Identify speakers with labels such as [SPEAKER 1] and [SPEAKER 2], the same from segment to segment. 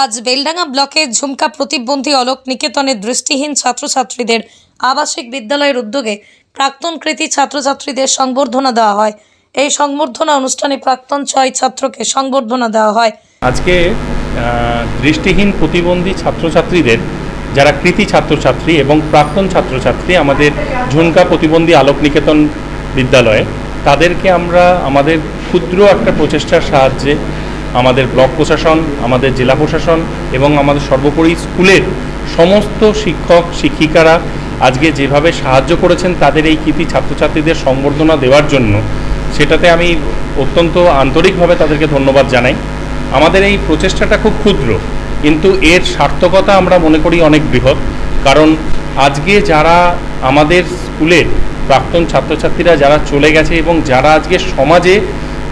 [SPEAKER 1] আজ বেলডাঙ্গা ব্লকের ঝুমকা প্রতিবন্ধী অলোক নিকেতনের দৃষ্টিহীন ছাত্রছাত্রীদের আবাসিক বিদ্যালয়ের উদ্যোগে প্রাক্তন কৃতি ছাত্রছাত্রীদের সংবর্ধনা দেওয়া হয়। এই সংবর্ধনা অনুষ্ঠানে প্রাক্তন ছয় ছাত্রকে সংবর্ধনা দেওয়া হয়।
[SPEAKER 2] আজকে দৃষ্টিহীন প্রতিবন্ধী ছাত্রছাত্রীদের, যারা কৃতি ছাত্রছাত্রী এবং প্রাক্তন ছাত্রছাত্রী আমাদের ঝুনকা প্রতিবন্ধী আলোক নিকেতন বিদ্যালয়ে, তাদেরকে আমরা আমাদের ক্ষুদ্র একটা প্রচেষ্টার সাহায্যে আমাদের ব্লক প্রশাসন, আমাদের জেলা প্রশাসন এবং আমাদের সর্বোপরি স্কুলের সমস্ত শিক্ষক, শিক্ষিকারা আজকে যেভাবে সাহায্য করেছেন তাদের এই কৃতি ছাত্রছাত্রীদের সংবর্ধনা দেওয়ার জন্য, সেটাতে আমি অত্যন্ত আন্তরিকভাবে তাদেরকে ধন্যবাদ জানাই। আমাদের এই প্রচেষ্টাটা খুব ক্ষুদ্র, কিন্তু এর সার্থকতা আমরা মনে করি অনেক বৃহৎ, কারণ আজকে যারা আমাদের স্কুলের প্রাক্তন ছাত্রছাত্রীরা যারা চলে গেছে এবং যারা আজকে সমাজে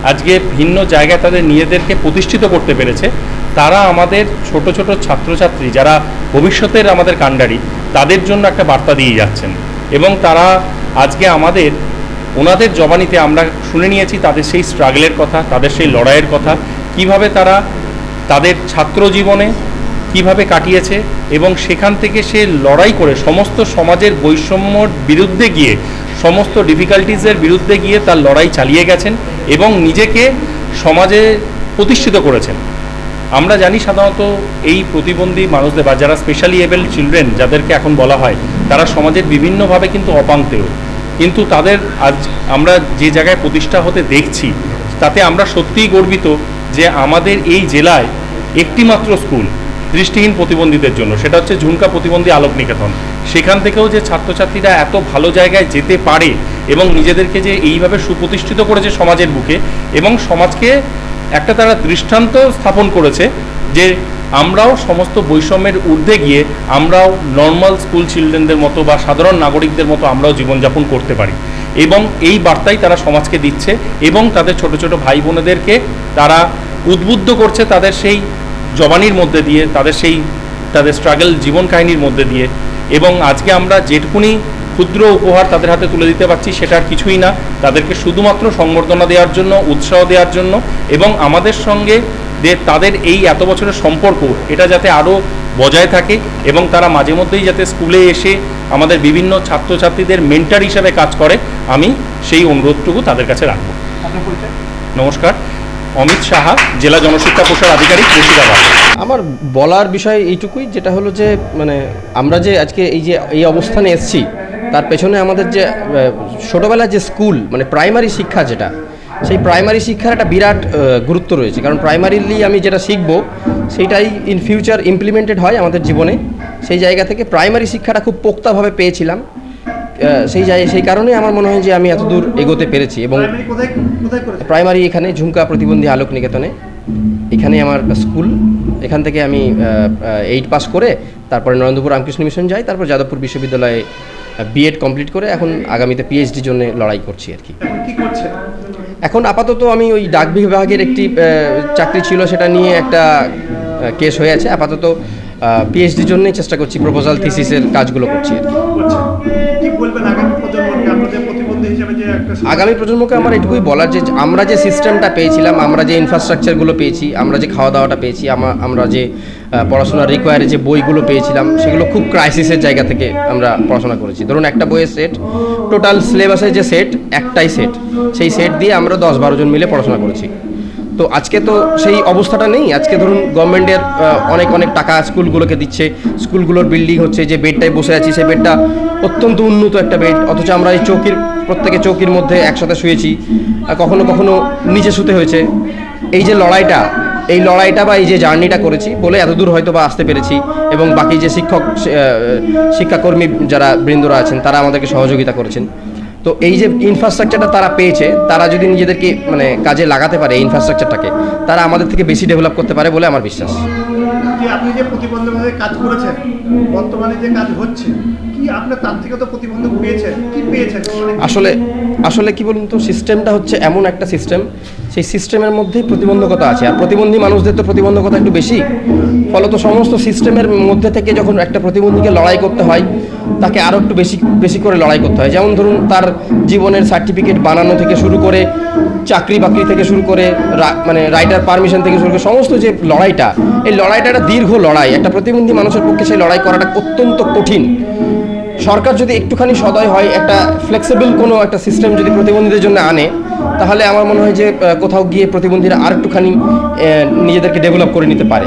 [SPEAKER 2] আজকে ভিন্ন জায়গায় তাদের নিজেদেরকে প্রতিষ্ঠিত করতে পেরেছে। তারা আমাদের ছোট ছোট ছাত্রছাত্রী যারা ভবিষ্যতের আমাদের কাণ্ডারি, তাদের জন্য একটা বার্তা দিয়ে যাচ্ছেন। এবং তারা আজকে আমাদের, ওনাদের জবানিতে আমরা শুনে নিয়েছি তাদের সেই স্ট্রাগলের কথা, তাদের সেই লড়াইয়ের কথা, কীভাবে তারা তাদের ছাত্র জীবনে কীভাবে কাটিয়েছে এবং সেখান থেকে সে লড়াই করে সমস্ত সমাজের বৈষম্যর বিরুদ্ধে গিয়ে সমস্ত ডিফিকাল্টিজের বিরুদ্ধে গিয়ে তার লড়াই চালিয়ে গেছেন এবং নিজেকে সমাজে প্রতিষ্ঠিত করেছেন। আমরা জানি সাধারণত এই প্রতিবন্ধী মানুষদের বা যারা স্পেশালি এবেল চিলড্রেন যাদেরকে এখন বলা হয়, তারা সমাজের বিভিন্নভাবে কিন্তু অপাঙ্ক্তেয় কিন্তু তাদের আজ আমরা যে জায়গায় প্রতিষ্ঠা হতে দেখছি, তাতে আমরা সত্যিই গর্বিত যে আমাদের এই জেলায় একটিমাত্র স্কুল দৃষ্টিহীন প্রতিবন্ধীদের জন্য, সেটা হচ্ছে ঝুমকা প্রতিবন্ধী আলোক নিকেতন সেখান থেকেও যে ছাত্রছাত্রীরা এত ভালো জায়গায় যেতে পারে এবং নিজেদেরকে যে এইভাবে সুপ্রতিষ্ঠিত করেছে সমাজের বুকে এবং সমাজকে একটা তারা দৃষ্টান্ত স্থাপন করেছে যে আমরাও সমস্ত বৈষম্যের ঊর্ধ্বে গিয়ে আমরাও নর্মাল স্কুল চিলড্রেনদের মতো বা সাধারণ নাগরিকদের মতো আমরাও জীবনযাপন করতে পারি। এবং এই বার্তাই তারা সমাজকে দিচ্ছে এবং তাদের ছোট ছোট ভাই বোনেদেরকে তারা উদ্বুদ্ধ করছে তাদের সেই জবানির মধ্যে দিয়ে, তাদের সেই, তাদের স্ট্রাগল জীবন কাহিনীর মধ্যে দিয়ে এবং আজকে আমরা যেটুকুনি ক্ষুদ্র উপহার তাদের হাতে তুলে দিতে পারছি সেটা আর কিছুই না। তাদেরকে শুধুমাত্র সংবর্ধনা দেওয়ার জন্য উৎসাহ দেওয়ার জন্য এবং আমাদের সঙ্গে যে তাদের এই এত বছরের সম্পর্ক এটা যাতে আরও বজায় থাকে এবং তারা মাঝে মধ্যেই যাতে স্কুলে এসে আমাদের বিভিন্ন ছাত্রছাত্রীদের মেন্টার হিসাবে কাজ করে আমি সেই অনুরোধটুকু তাদের কাছে রাখব। নমস্কার। অমিত সাহা, জেলা জনশিক্ষা প্রসার আধিকারিক মুর্শিদাবাদ
[SPEAKER 3] আমার বলার বিষয় এইটুকুই, যেটা হলো যে মানে আমরা যে আজকে এই যে, এই অবস্থানে এসেছি, তার পেছনে আমাদের যে ছোটবেলার যে স্কুল মানে প্রাইমারি শিক্ষা যেটা, সেই প্রাইমারি শিক্ষার একটা বিরাট গুরুত্ব রয়েছে। কারণ প্রাইমারিলি আমি যেটা শিখব, সেইটাই ইন ফিউচার ইমপ্লিমেন্টেড হয় আমাদের জীবনে। সেই জায়গা থেকে প্রাইমারি শিক্ষাটা খুব পোক্তাভাবে পেয়েছিলাম। সেই সেই কারণে আমার মনে হয় যে আমি এত দূর এগোতে পেরেছি এবং
[SPEAKER 4] প্রাইমারি
[SPEAKER 3] এখানে ঝুমকা প্রতিবন্ধী আলোক নিকেতনে এখানে আমার স্কুল এখান থেকে আমি এইট পাস করে তারপরে নরেন্দ্রপুর রামকৃষ্ণ মিশন যাই তারপর যাদবপুর বিশ্ববিদ্যালয়ে বিএড কমপ্লিট করে এখন আগামীতে পিএইচডির জন্য লড়াই করছি আর কি।
[SPEAKER 4] এখন
[SPEAKER 3] আপাতত আমি ওই ডাক বিভাগের একটি চাকরি ছিল সেটা নিয়ে একটা কেস হয়ে আছে। আপাতত পিএইচডির জন্যই চেষ্টা করছি প্রপোজাল থিসিসের কাজগুলো করছি আর কি।
[SPEAKER 4] কি আগামী প্রজন্মকে
[SPEAKER 3] আগামী প্রজন্মকে আমার এটুকুই বলার যে আমরা যে সিস্টেমটা পেয়েছিলাম, আমরা যে ইনফ্রাস্ট্রাকচারগুলো পেয়েছি, আমরা যে খাওয়া দাওয়াটা পেয়েছি আমরা যে পড়াশোনার রিকোয়ারে যে বইগুলো পেয়েছিলাম, সেগুলো খুব ক্রাইসিসের জায়গা থেকে আমরা পড়াশোনা করেছি। ধরুন একটা বইয়ের সেট টোটাল সিলেবাসের যে সেট একটাই সেট সেই সেট দিয়ে আমরা দশ বারো জন মিলে পড়াশোনা করেছি। তো আজকে তো সেই অবস্থাটা নেই। আজকে ধরুন গভর্নমেন্টের অনেক অনেক টাকা স্কুলগুলোকে দিচ্ছে। স্কুলগুলোর বিল্ডিং হচ্ছে, যে বেডটায় বসে আছি সেই বেডটা অত্যন্ত উন্নত একটা বেড। অথচ আমরা এই চৌকির, প্রত্যেকে চৌকির মধ্যে একসাথে শুয়েছি। কখনো কখনো নিচে শুতে হয়েছে। এই যে লড়াইটা, এই লড়াইটা বা এই যে জার্নিটা করেছি বলে এতদূর হয়তো বা আসতে পেরেছি। এবং বাকি যে শিক্ষক শিক্ষাকর্মী যারা বৃন্দরা আছেন, তারা আমাদেরকে সহযোগিতা করেছেন। তো এই যে ইনফ্রাস্ট্রাকচারটা তারা পেয়েছে তারা যদি নিজেদেরকে মানে কাজে লাগাতে পারে এই ইনফ্রাস্ট্রাকচারটাকে তারা আমাদের থেকে বেশি ডেভেলপ করতে পারে বলে আমার বিশ্বাস।
[SPEAKER 4] আপনি যে প্রতিবন্ধকভাবে কাজ করেছেন বর্তমানে যে কাজ হচ্ছে কি আপনার তার থেকে তো প্রতিবন্ধক পেয়েছেন? কি পেয়েছেন?
[SPEAKER 3] আসলে আসলে কি বলুন তো সিস্টেমটা হচ্ছে এমন একটা সিস্টেম সেই সিস্টেমের মধ্যেই প্রতিবন্ধকতা আছে। আর প্রতিবন্ধী মানুষদের তো প্রতিবন্ধকতা একটু বেশি। ফলত সমস্ত সিস্টেমের মধ্যে থেকে যখন একটা প্রতিবন্ধীকে লড়াই করতে হয় তাকে আরও একটু বেশি বেশি করে লড়াই করতে হয়। যেমন ধরুন, তার জীবনের সার্টিফিকেট বানানো থেকে শুরু করে, চাকরি বাকরি থেকে শুরু করে মানে রাইটার পারমিশন থেকে শুরু করে, সমস্ত যে লড়াইটা, এই লড়াইটা একটা দীর্ঘ লড়াই। একটা প্রতিবন্ধী মানুষের পক্ষে সেই লড়াই করাটা অত্যন্ত কঠিন। সরকার যদি একটুখানি সদয় হয়, একটা ফ্লেক্সিবল কোনো একটা সিস্টেম যদি প্রতিবন্ধীদের জন্য আনে, তাহলে আমার মনে হয় যে কোথাও গিয়ে প্রতিবন্ধীরা আর একটুখানি নিজেদেরকে ডেভেলপ করে নিতে পারে।